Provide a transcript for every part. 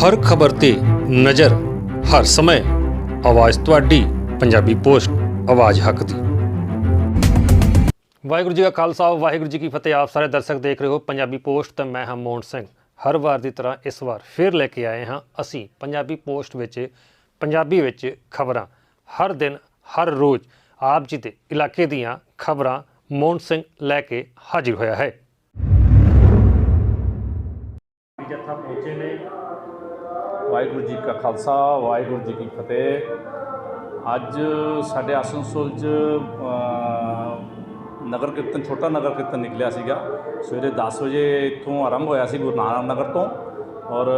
ਹਰ ਖਬਰ ਤੇ ਨਜ਼ਰ, ਹਰ ਸਮੇਂ। ਆਵਾਜ਼ ਤੁਹਾਡੀ, ਪੰਜਾਬੀ ਪੋਸਟ, ਆਵਾਜ਼ ਹੱਕ ਦੀ। ਵਾਹਿਗੁਰੂ ਜੀ ਕਾ ਖਾਲਸਾ, ਵਾਹਿਗੁਰੂ ਜੀ ਕੀ ਫਤਿਹ। ਆਪ ਸਾਰੇ ਦਰਸ਼ਕ ਦੇਖ ਰਹੇ ਹੋ ਪੰਜਾਬੀ ਪੋਸਟ ਤੇ ਮੈਂ ਹਾਂ ਮੋਹਨ ਸਿੰਘ। ਹਰ ਵਾਰ ਦੀ ਤਰ੍ਹਾਂ ਇਸ ਵਾਰ ਫਿਰ ਲੈ ਕੇ ਆਏ ਹਾਂ ਅਸੀਂ ਪੰਜਾਬੀ ਪੋਸਟ ਵਿੱਚ, ਪੰਜਾਬੀ ਵਿੱਚ ਖਬਰਾਂ। ਹਰ ਦਿਨ, ਹਰ ਰੋਜ਼ ਆਪ ਜੀ ਦੇ ਇਲਾਕੇ ਦੀਆਂ ਖਬਰਾਂ ਮੋਹਨ ਸਿੰਘ ਲੈ ਕੇ ਹਾਜ਼ਰ ਹੋਇਆ ਹੈ। ਜੱਥਾ ਪਹੁੰਚੇ ਨੇ ਵਾਹਿਗੁਰੂ ਜੀ ਕਾ ਖਾਲਸਾ ਵਾਹਿਗੁਰੂ ਜੀ ਕੀ ਫਤਿਹ ਅੱਜ ਸਾਡੇ ਆਸਨਸੋਲ 'ਚ ਅ, ਨਗਰ ਕੀਰਤਨ ਛੋਟਾ ਨਗਰ ਕੀਰਤਨ ਨਿਕਲਿਆ ਸੀਗਾ ਸਵੇਰੇ 10 ਵਜੇ ਇੱਥੋਂ ਆਰੰਭ ਹੋਇਆ ਸੀ ਗੁਰੂ ਨਾਨਕ ਨਗਰ ਤੋਂ ਔਰ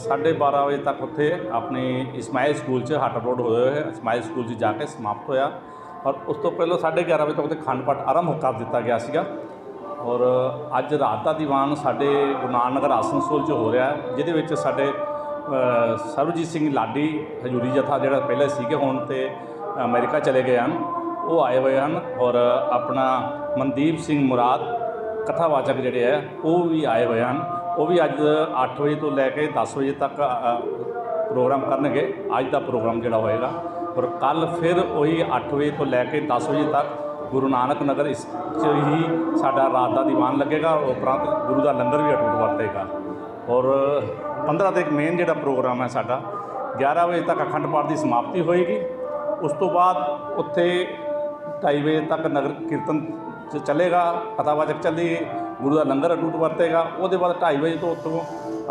12:30 ਵਜੇ ਤੱਕ ਉੱਥੇ ਆਪਣੇ ਇਸਮਾਇਲ ਸਕੂਲ 'ਚ ਹੱਟ ਰੋਡ ਹੋਏ ਹੋਏ ਇਸਮਾਇਲ ਸਕੂਲ 'ਚ ਜਾ ਕੇ ਸਮਾਪਤ ਹੋਇਆ ਔਰ ਉਸ ਤੋਂ ਪਹਿਲਾਂ 11:30 ਵਜੇ ਤੱਕ ਉੱਥੇ ਖੰਡ ਪਾਠ ਆਰੰਭ ਕਰ ਦਿੱਤਾ ਗਿਆ ਸੀਗਾ ਔਰ ਅੱਜ ਰਾਤ ਦਾ ਦੀਵਾਨ ਸਾਡੇ ਗੁਰੂ ਨਾਨਕ ਆਸਨਸੋਲ 'ਚ ਹੋ ਰਿਹਾ ਹੈ, ਜਿਹਦੇ ਵਿੱਚ ਸਾਡੇ ਸਰਬਜੀਤ ਸਿੰਘ ਲਾਡੀ ਹਜੂਰੀ ਜਥਾ ਜਿਹੜਾ ਪਹਿਲੇ ਸੀਗੇ, ਹੁਣ ਤੇ ਅਮਰੀਕਾ ਚਲੇ ਗਏ ਹਨ, ਉਹ ਆਏ ਹੋਏ ਹਨ ਔਰ ਆਪਣਾ ਮਨਦੀਪ ਸਿੰਘ ਮੁਰਾਦ ਕਥਾਵਾਚਕ ਜਿਹੜੇ ਹੈ, ਉਹ ਵੀ ਆਏ ਹੋਏ ਹਨ। ਉਹ ਵੀ ਅੱਜ 8 ਵਜੇ ਤੋਂ ਲੈ ਕੇ 10 ਵਜੇ ਤੱਕ ਪ੍ਰੋਗਰਾਮ ਕਰਨਗੇ। ਅੱਜ ਦਾ ਪ੍ਰੋਗਰਾਮ ਜਿਹੜਾ ਹੋਏਗਾ ਔਰ ਕੱਲ ਫਿਰ ਉਹੀ 8 ਵਜੇ ਤੋਂ ਲੈ ਕੇ 10 ਵਜੇ ਤੱਕ ਗੁਰੂ ਨਾਨਕ ਨਗਰ ਇਸ 'ਚ ਹੀ ਸਾਡਾ ਰਾਤ ਦਾ ਦੀਵਾਨ ਲੱਗੇਗਾ ਉਪਰੰਤ ਗੁਰੂ ਦਾ ਲੰਗਰ ਵੀ ਅਟੁੱਟ ਵਰਤੇਗਾ। ਔਰ 15 ਤੱਕ ਮੇਨ ਜਿਹੜਾ ਪ੍ਰੋਗਰਾਮ ਹੈ ਸਾਡਾ 11 ਵਜੇ ਤੱਕ ਅਖੰਡ ਪਾਠ ਦੀ ਸਮਾਪਤੀ ਹੋਏਗੀ। ਉਸ ਤੋਂ ਬਾਅਦ ਉੱਥੇ 2:30 ਵਜੇ ਤੱਕ ਨਗਰ ਕੀਰਤਨ ਚ ਚੱਲੇਗਾ ਕਥਾਵਾਚਕ ਚੱਲੀ, ਗੁਰੂ ਦਾ ਲੰਗਰ ਅਟੁੱਟ ਵਰਤੇਗਾ। ਉਹਦੇ ਬਾਅਦ 2:30 ਵਜੇ ਤੋਂ ਉੱਥੋਂ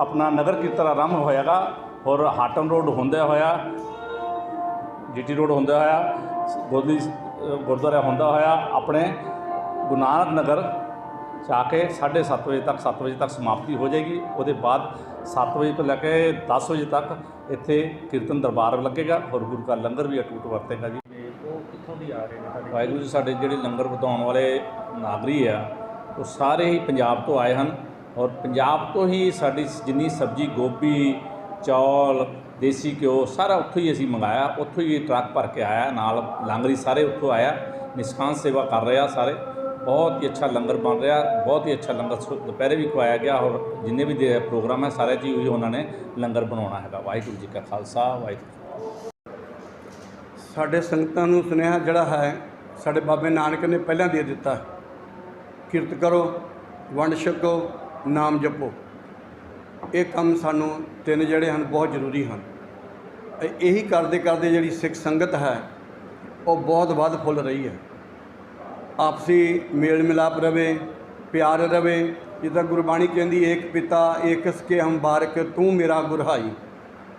ਆਪਣਾ ਨਗਰ ਕੀਰਤਨ ਆਰੰਭ ਹੋਏਗਾ ਔਰ ਹਾਟਨ ਰੋਡ ਹੁੰਦਿਆ ਹੋਇਆ, ਜੀਟੀ ਰੋਡ ਹੁੰਦਾ ਹੋਇਆ, ਗੋਦਲੀ ਗੁਰਦੁਆਰਾ ਹੁੰਦਾ ਹੋਇਆ, ਆਪਣੇ ਗੁਰੂ ਨਾਨਕ ਨਗਰ ਜਾ ਕੇ 7:30 ਵਜੇ ਤੱਕ 7 ਵਜੇ ਤੱਕ ਸਮਾਪਤੀ ਹੋ ਜਾਏਗੀ। ਉਹਦੇ ਬਾਅਦ 7 ਵਜੇ ਤੋਂ ਲੈ ਕੇ 10 ਵਜੇ ਤੱਕ ਇੱਥੇ ਕੀਰਤਨ ਦਰਬਾਰ ਲੱਗੇਗਾ। ਔਰ ਗੁਰੂ ਦਾ ਲੰਗਰ ਵੀ ਅਟੂਟ ਵਰਤੇਗਾ ਜੀ। ਉਹ ਕਿੱਥੋਂ ਦੀ ਆ ਰਹੇ ਵਾਹਿਗੁਰੂ ਜੀ, ਸਾਡੇ ਜਿਹੜੇ ਲੰਗਰ ਵਧਾਉਣ ਵਾਲੇ ਨਾਗਰੀ ਆ, ਉਹ ਸਾਰੇ ਹੀ ਪੰਜਾਬ ਤੋਂ ਆਏ ਹਨ। ਔਰ ਪੰਜਾਬ ਤੋਂ ਹੀ ਸਾਡੀ ਜਿੰਨੀ ਸਬਜ਼ੀ, ਗੋਭੀ ਚੌਲ, ਦੇਸੀ ਘਿਓ, ਸਾਰਾ ਉੱਥੋਂ ਹੀ ਅਸੀਂ ਮੰਗਾਇਆ। ਉੱਥੋਂ ਹੀ ਟਰੱਕ ਭਰ ਕੇ ਆਇਆ, ਨਾਲ ਲਾਂਗਰੀ ਸਾਰੇ ਉੱਥੋਂ ਆਇਆ। ਨਿਸ਼ਕਾਨ ਸੇਵਾ ਕਰ ਰਿਹਾ ਸਾਰੇ। ਬਹੁਤ ਹੀ ਅੱਛਾ ਲੰਗਰ ਬਣ ਰਿਹਾ, ਬਹੁਤ ਹੀ ਅੱਛਾ ਲੰਗਰ ਸੁ- ਦੁਪਹਿਰੇ ਵੀ ਖਵਾਇਆ ਗਿਆ ਔਰ ਜਿੰਨੇ ਵੀ ਦੇ ਪ੍ਰੋਗਰਾਮ ਹੈ ਸਾਰੇ ਜੀ ਉਹੀ ਉਹਨਾਂ ਨੇ ਲੰਗਰ ਬਣਾਉਣਾ ਹੈਗਾ। ਵਾਹਿਗੁਰੂ ਜੀ ਕਾ ਖਾਲਸਾ, ਵਾਹਿਗੁਰੂ ਸਾਡੇ ਸੰਗਤਾਂ ਨੂੰ ਸੁਨੇਹਾ ਜਿਹੜਾ ਹੈ, ਸਾਡੇ ਬਾਬੇ ਨਾਨਕ ਨੇ ਪਹਿਲਾਂ ਦੇ ਦਿੱਤਾ। ਕਿਰਤ ਕਰੋ, ਵੰਡ ਛਕੋ, ਨਾਮ ਜਪੋ। ਇਹ ਕੰਮ ਸਾਨੂੰ ਤਿੰਨ ਜਿਹੜੇ ਹਨ, ਬਹੁਤ ਜ਼ਰੂਰੀ ਹਨ। ਇਹੀ ਕਰਦੇ ਕਰਦੇ ਜਿਹੜੀ ਸਿੱਖ ਸੰਗਤ ਹੈ, ਉਹ ਬਹੁਤ ਵੱਧ ਫੁੱਲ ਰਹੀ ਹੈ। ਆਪਸੀ ਮੇਲ ਮਿਲਾਪ ਰਵੇ, ਪਿਆਰ ਰਵੇ। ਜਿੱਦਾਂ ਗੁਰਬਾਣੀ ਕਹਿੰਦੀ, ਏਕ ਪਿਤਾ ਏਕਸ ਕੇ ਹਮ ਬਾਰਕ, ਤੂੰ ਮੇਰਾ ਗੁਰਹਾਈ।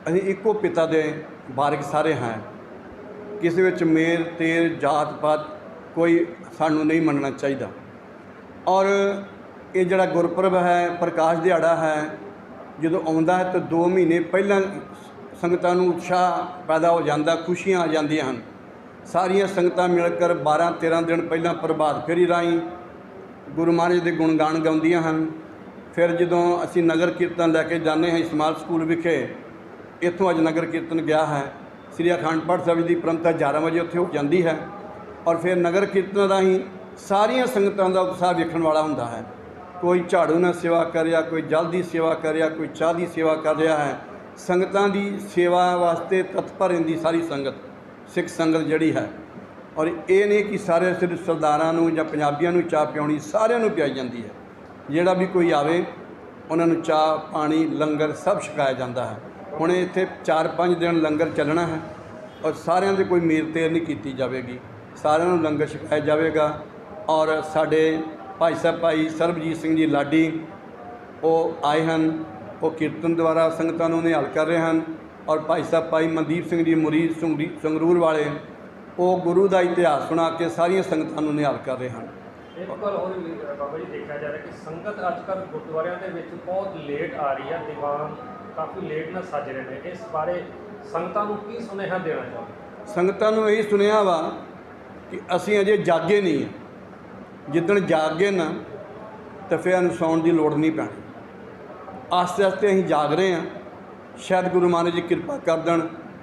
ਅਸੀਂ ਇੱਕੋ ਪਿਤਾ ਦੇ ਬਾਰਕ ਸਾਰੇ ਹਾਂ। ਕਿਸੇ ਵਿੱਚ ਮੇਲ ਤੇਰ ਜਾਤ, ਪਾਤ ਕੋਈ ਸਾਨੂੰ ਨਹੀਂ ਮੰਨਣਾ ਚਾਹੀਦਾ। ਔਰ ਇਹ ਜਿਹੜਾ ਗੁਰਪੁਰਬ ਹੈ, ਪ੍ਰਕਾਸ਼ ਦਿਹਾੜਾ ਹੈ ਜਦੋਂ ਆਉਂਦਾ ਹੈ ਤਾਂ 2 ਮਹੀਨੇ ਪਹਿਲਾਂ ਸੰਗਤਾਂ ਨੂੰ ਉਤਸ਼ਾਹ ਪੈਦਾ ਹੋ ਜਾਂਦਾ, ਖੁਸ਼ੀਆਂ ਆ ਜਾਂਦੀਆਂ ਹਨ। ਸਾਰੀਆਂ ਸੰਗਤਾਂ ਮਿਲ ਕਰ 12 13 ਦਿਨ ਪਹਿਲਾਂ ਪ੍ਰਭਾਤ ਫੇਰੀ ਰਾਹੀਂ ਗੁਰੂ ਮਹਾਰਾਜ ਦੇ ਗੁਣਗਾਨ ਗਾਉਂਦੀਆਂ ਹਨ। ਫਿਰ ਜਦੋਂ ਅਸੀਂ ਨਗਰ ਕੀਰਤਨ ਲੈ ਕੇ ਜਾਂਦੇ ਹਾਂ ਇਸਮਾਲ ਸਕੂਲ ਵਿਖੇ, ਇੱਥੋਂ ਅੱਜ ਨਗਰ ਕੀਰਤਨ ਗਿਆ ਹੈ। ਸ੍ਰੀ ਅਖੰਡ ਪਾਠ ਸਾਹਿਬ ਦੀ ਪ੍ਰੰਪਰਾ 11 ਵਜੇ ਉੱਥੇ ਹੋ ਜਾਂਦੀ ਹੈ। ਔਰ ਫਿਰ ਨਗਰ ਕੀਰਤਨ ਰਾਹੀਂ ਸਾਰੀਆਂ ਸੰਗਤਾਂ ਦਾ ਉਤਸ਼ਾਹ ਵੇਖਣ ਵਾਲਾ ਹੁੰਦਾ ਹੈ। ਕੋਈ ਝਾੜੂ ਨਾਲ ਸੇਵਾ ਕਰ ਰਿਹਾ, ਕੋਈ ਜਲ ਦੀ ਸੇਵਾ ਕਰ ਰਿਹਾ, ਕੋਈ ਚਾਹ ਦੀ ਸੇਵਾ ਕਰ ਰਿਹਾ ਹੈ, ਸੰਗਤਾਂ ਦੀ ਸੇਵਾ ਵਾਸਤੇ ਤਤਪਰ ਰਹਿੰਦੀ ਸਾਰੀ ਸੰਗਤ, ਸਿੱਖ ਸੰਗਤ ਜਿਹੜੀ ਹੈ। ਔਰ ਇਹ ਨਹੀਂ ਕਿ ਸਾਰੇ ਸਿਰਫ ਸਰਦਾਰਾਂ ਨੂੰ ਜਾਂ ਪੰਜਾਬੀਆਂ ਨੂੰ ਚਾਹ ਪਿਆਉਣੀ, ਸਾਰਿਆਂ ਨੂੰ ਪਿਆਈ ਜਾਂਦੀ ਹੈ। ਜਿਹੜਾ ਵੀ ਕੋਈ ਆਵੇ, ਉਹਨਾਂ ਨੂੰ ਚਾਹ, ਪਾਣੀ, ਲੰਗਰ ਸਭ ਛਕਾਇਆ ਜਾਂਦਾ ਹੈ। ਹੁਣ ਇੱਥੇ 4-5 ਦਿਨ ਲੰਗਰ ਚੱਲਣਾ ਹੈ ਔਰ ਸਾਰਿਆਂ ਦੇ ਕੋਈ ਮੀਰ ਤੇਰ ਨਹੀਂ ਕੀਤੀ ਜਾਵੇਗੀ। ਸਾਰਿਆਂ ਨੂੰ ਲੰਗਰ ਛਕਾਇਆ ਜਾਵੇਗਾ ਔਰ ਸਾਡੇ ਭਾਈ ਸਾਹਿਬ ਭਾਈ ਸਰਬਜੀਤ ਸਿੰਘ ਜੀ ਲਾਡੀ ਉਹ ਆਏ ਹਨ ਉਹ ਕੀਰਤਨ ਦੁਆਰਾ ਸੰਗਤਾਂ ਨੂੰ ਨਿਹਾਲ ਕਰ ਰਹੇ ਹਨ ਔਰ ਭਾਈ ਸਾਹਿਬ ਭਾਈ ਮਨਦੀਪ ਸਿੰਘ ਜੀ ਮੁਰੀਦ ਸੰਗਰੀ- ਸੰਗਰੂਰ ਵਾਲੇ ਉਹ ਗੁਰੂ ਦਾ ਇਤਿਹਾਸ ਸੁਣਾ ਕੇ ਸਾਰੀਆਂ ਸੰਗਤਾਂ ਨੂੰ ਨਿਹਾਲ ਕਰ ਰਹੇ ਹਨ। ਹੋਰ ਬਾਬਾ ਜੀ ਦੇਖਿਆ ਜਾ ਰਿਹਾ ਕਿ ਸੰਗਤ ਅੱਜ ਕੱਲ੍ਹ ਗੁਰਦੁਆਰਿਆਂ ਦੇ ਵਿੱਚ ਬਹੁਤ ਲੇਟ ਆ ਰਹੀ ਹੈ ਦੀਵਾਨ ਕਾਫੀ ਲੇਟ ਨਾਲ ਸੱਜ ਰਹੇ ਨੇ। ਇਸ ਬਾਰੇ ਸੰਗਤਾਂ ਨੂੰ ਕੀ ਸੁਨੇਹਾ ਦੇਣਾ ਚਾਹੁੰਦੇ ਸੰਗਤਾਂ ਨੂੰ ਇਹ ਸੁਨੇਹਾ ਵਾ ਕਿ ਅਸੀਂ ਅਜੇ ਜਾਗੇ ਨਹੀਂ ਹਾਂ ਜਿੱਦਣ ਜਾਗ ਗਏ ਨਾ, ਤਾਂ ਫਿਰ ਸਾਨੂੰ ਸੌਣ ਦੀ ਲੋੜ ਨਹੀਂ ਪੈਣੀ। ਆਸਤੇ ਆਸਤੇ ਅਸੀਂ ਜਾਗ ਰਹੇ ਹਾਂ। ਸ਼ਾਇਦ ਗੁਰੂ ਮਹਾਰਾਜ ਜੀ ਕਿਰਪਾ ਕਰ ਦੇਣ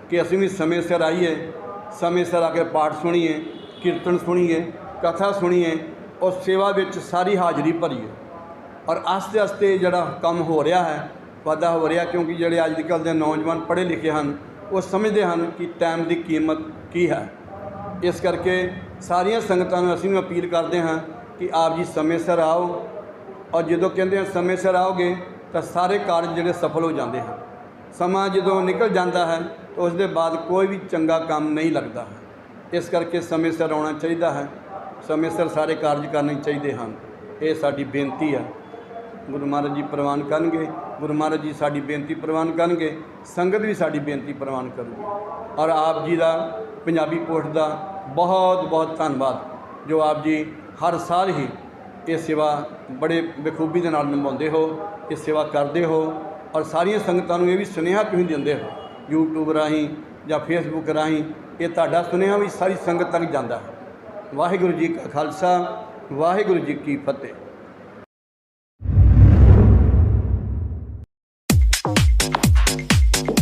ਕਿ ਅਸੀਂ ਵੀ ਸਮੇਂ ਸਿਰ ਆਈਏ, ਸਮੇਂ ਸਿਰ ਆ ਕੇ ਪਾਠ ਸੁਣੀਏ, ਕੀਰਤਨ ਸੁਣੀਏ, ਕਥਾ ਸੁਣੀਏ, ਔਰ ਸੇਵਾ ਵਿੱਚ ਸਾਰੀ ਹਾਜ਼ਰੀ ਭਰੀਏ। ਔਰ ਆਸਤੇ ਆਸਤੇ ਜਿਹੜਾ ਕੰਮ ਹੋ ਰਿਹਾ ਹੈ, ਵਾਧਾ ਹੋ ਰਿਹਾ, ਕਿਉਂਕਿ ਜਿਹੜੇ ਅੱਜ ਕੱਲ੍ਹ ਦੇ ਨੌਜਵਾਨ ਪੜ੍ਹੇ ਲਿਖੇ ਹਨ, ਉਹ ਸਮਝਦੇ ਹਨ ਕਿ ਟਾਈਮ ਦੀ ਕੀਮਤ ਕੀ ਹੈ। ਇਸ ਕਰਕੇ ਸਾਰੀਆਂ ਸੰਗਤਾਂ ਨੂੰ ਅਸੀਂ ਵੀ ਅਪੀਲ ਕਰਦੇ ਹਾਂ ਕਿ ਆਪ ਜੀ ਸਮੇਂ ਸਿਰ ਆਓ ਔਰ ਜਦੋਂ ਕਹਿੰਦੇ ਆ ਸਮੇਂ ਸਿਰ ਆਓਗੇ ਤਾਂ ਸਾਰੇ ਕਾਰਜ ਜਿਹੜੇ ਸਫਲ ਹੋ ਜਾਂਦੇ ਹਨ। ਸਮਾਂ ਜਦੋਂ ਨਿਕਲ ਜਾਂਦਾ ਹੈ ਤਾਂ ਉਸ ਦੇ ਬਾਅਦ ਕੋਈ ਵੀ ਚੰਗਾ ਕੰਮ ਨਹੀਂ ਲੱਗਦਾ ਇਸ ਕਰਕੇ ਸਮੇਂ ਸਿਰ ਆਉਣਾ ਚਾਹੀਦਾ ਹੈ। ਸਮੇਂ ਸਿਰ ਸਾਰੇ ਕਾਰਜ ਕਰਨੇ ਚਾਹੀਦੇ ਹਨ। ਇਹ ਸਾਡੀ ਬੇਨਤੀ ਹੈ। ਗੁਰੂ ਮਹਾਰਾਜ ਜੀ ਪ੍ਰਵਾਨ ਕਰਨਗੇ। ਗੁਰੂ ਮਹਾਰਾਜ ਜੀ ਸਾਡੀ ਬੇਨਤੀ ਪ੍ਰਵਾਨ ਕਰਨਗੇ। ਸੰਗਤ ਵੀ ਸਾਡੀ ਬੇਨਤੀ ਪ੍ਰਵਾਨ ਕਰੂਗੀ। ਔਰ ਆਪ ਜੀ ਦਾ ਪੰਜਾਬੀ ਪੋਸਟ ਦਾ ਬਹੁਤ ਬਹੁਤ ਧੰਨਵਾਦ। ਜੋ ਆਪ ਜੀ ਹਰ ਸਾਲ ਹੀ ਇਹ ਸੇਵਾ ਬੜੇ ਬਖੂਬੀ ਦੇ ਨਾਲ ਨਿਭਾਉਂਦੇ ਹੋ, ਇਹ ਸੇਵਾ ਕਰਦੇ ਹੋ ਔਰ ਸਾਰੀਆਂ ਸੰਗਤਾਂ ਨੂੰ ਇਹ ਵੀ ਸੁਨੇਹਾ ਤੁਸੀਂ ਦਿੰਦੇ ਹੋ, YouTube ਰਾਹੀਂ ਜਾਂ Facebook ਰਾਹੀਂ, ਇਹ ਤੁਹਾਡਾ ਸੁਨੇਹਾ ਵੀ ਸਾਰੀ ਸੰਗਤ ਤੱਕ ਜਾਂਦਾ ਹੈ। ਵਾਹਿਗੁਰੂ ਜੀ ਕਾ ਖਾਲਸਾ, ਵਾਹਿਗੁਰੂ ਜੀ ਕੀ ਫਤਿਹ।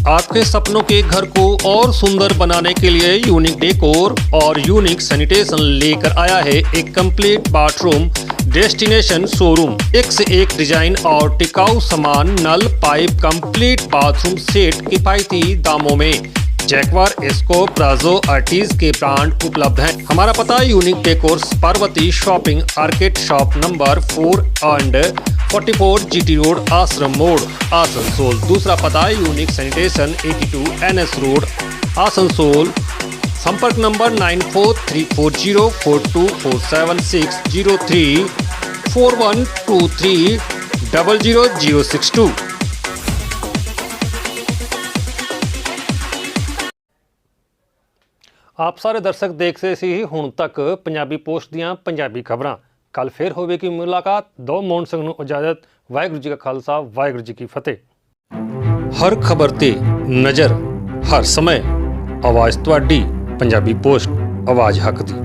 आपके सपनों के घर को और सुंदर बनाने के लिए यूनिक डेकोर और यूनिक सैनिटेशन लेकर आया है एक कंप्लीट बाथरूम डेस्टिनेशन शोरूम एक से एक डिज़ाइन और टिकाऊ सामान, नल पाइप कंप्लीट बाथरूम सेट किफायती दामों में। जैकवार एस्को प्लाजो आर्टिज के ब्रांड उपलब्ध हैं। हमारा पता Unique Decors Parvati shopping arcade shop number four and 44 GT road, Ashram More, Asansol. दूसरा पता Unique Sanitation 82 NS road, Asansol. संपर्क number nine four three four zero four two four seven six zero three four one two three double zero zero six two. ਆਪ ਸਾਰੇ ਦਰਸ਼ਕ ਦੇਖਦੇ ਸੀ ਹੁਣ ਤੱਕ Punjabi post ਦੀਆਂ ਪੰਜਾਬੀ ਖਬਰਾਂ। ਕੱਲ ਫੇਰ ਹੋਵੇਗੀ ਮੁਲਾਕਾਤ। ਦੋ ਮੌਨ ਸਿੰਘ ਨੂੰ ਇਜਾਜ਼ਤ। ਵਾਹਿਗੁਰੂ ਜੀ ਕਾ ਖਾਲਸਾ, ਵਾਹਿਗੁਰੂ ਜੀ ਕੀ ਫਤਿਹ। ਹਰ ਖਬਰ ਤੇ ਨਜ਼ਰ, ਹਰ ਸਮੇਂ। ਆਵਾਜ਼ ਤੁਹਾਡੀ, ਪੰਜਾਬੀ ਪੋਸਟ। ਆਵਾਜ਼ ਹੱਕ ਦੀ।